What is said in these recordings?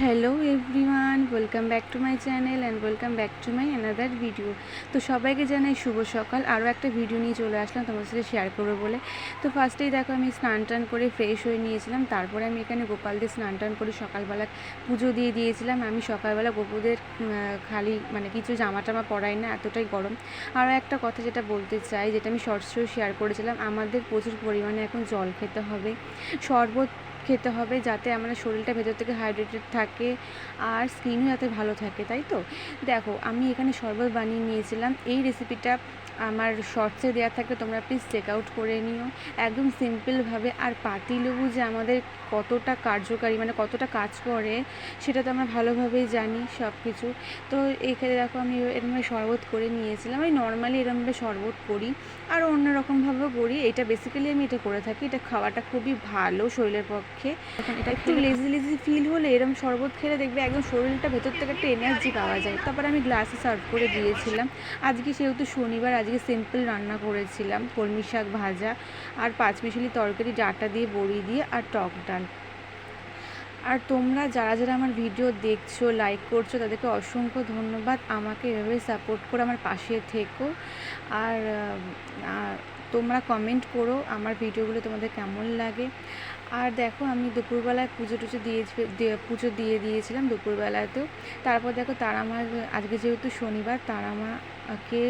Hello everyone welcome back to my channel and welcome back to my another video তো সবাইকে জানাই শুভ সকাল। আরও একটা ভিডিও নিয়ে চলে আসলাম তোমার সাথে শেয়ার করব বলে। তো ফার্স্টেই দেখো আমি স্নান টান করে ফ্রেশ হয়ে নিয়েছিলাম। তারপরে আমি এখানে গোপালদের স্নান টান করে সকালবেলা পুজো দিয়ে দিয়েছিলাম। আমি সকালবেলা গোপুদের খালি মানে কিছু জামা টামা পরাই না, এতটাই গরম। আরও একটা কথা যেটা বলতে চাই, যেটা আমি শর্টসেও শেয়ার করেছিলাম, আমাদের প্রচুর পরিমাণে এখন জল খেতে হবে। শরবত খেতে হবে যাতে আমাদের শরীরটা ভেতর থেকে হাইড্রেটেড থাকে আর স্কিনও যাতে ভালো থাকে, তাই তো? দেখো, আমি এখানে শরবত বানিয়ে নিয়েছিলাম। এই রেসিপিটা আমার শর্টসে দেওয়া থাকলে তোমরা প্লিজ চেক আউট করে নিও। একদম সিম্পলভাবে আর পাতিলেবু যে আমাদের কতটা কার্যকারী মানে কতটা কাজ করে, সেটা তো আমরা ভালোভাবেই জানি সব কিছু তো এখানে দেখো, আমি এরকমভাবে শরবত করে নিয়েছিলাম। আমি নর্মালি এরকমভাবে শরবত করি, আর অন্যরকমভাবেও করি। এটা বেসিক্যালি আমি এটা করে থাকি। এটা খাওয়াটা খুবই ভালো শরীরের পক্ষে। এখন এটা একটু লেজি লেজি ফিল হলে এরকম শরবত খেলে দেখবে একদম শরীরটা ভেতর থেকে একটা এনার্জি পাওয়া যায়। তারপর আমি গ্লাসে সার্ভ করে দিয়েছিলাম। আজকে সেহেতু শনিবার আজকে সিম্পল রান্না করেছিলাম। কলমি শাক ভাজা আর পাঁচমিশালি তরকারি ডাটা দিয়ে বড়ি দিয়ে আর টক ডাল। আর তোমরা যারা যারা আমার ভিডিও দেখছ লাইক করছ তাদেরকে অসংখ্য ধন্যবাদ। আমাকে এভাবে সাপোর্ট করে আমার পাশে থেকো। আর তোমরা কমেন্ট করো আমার ভিডিওগুলো তোমাদের কেমন লাগে। আর দেখো আমি দুপুরবেলায় পুজো টুজো দিয়ে পুজো দিয়ে দিয়েছিলাম দুপুরবেলাতেও। তারপর দেখো তারা মা আজকে যেহেতু শনিবার, তারা মা কে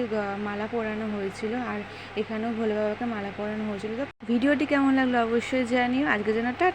মালা পরানো হয়েছিল আর এখানেও ভোলে বাবাকে মালা পরানো হয়েছিল। তো ভিডিওটি কেমন লাগল অবশ্যই জানিও। আজকে যেন টা